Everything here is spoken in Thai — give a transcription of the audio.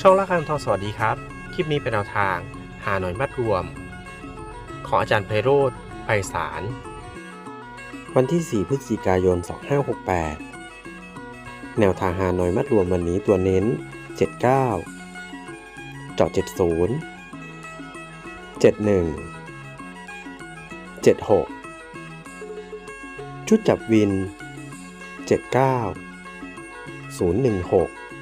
ช่องละคังทองสวัสดีครับ คลิปนี้เป็นแนวทาง หาหน่อยมัดรวม ของอาจารย์ไพโรธไพศาล วันที่ 4 พฤศจิกายน 2568 แนวทางหาหน่อยมัดรวมวันนี้ตัวเน้น 79 เจาะ70 71 76 ชุดจับวิน 79 016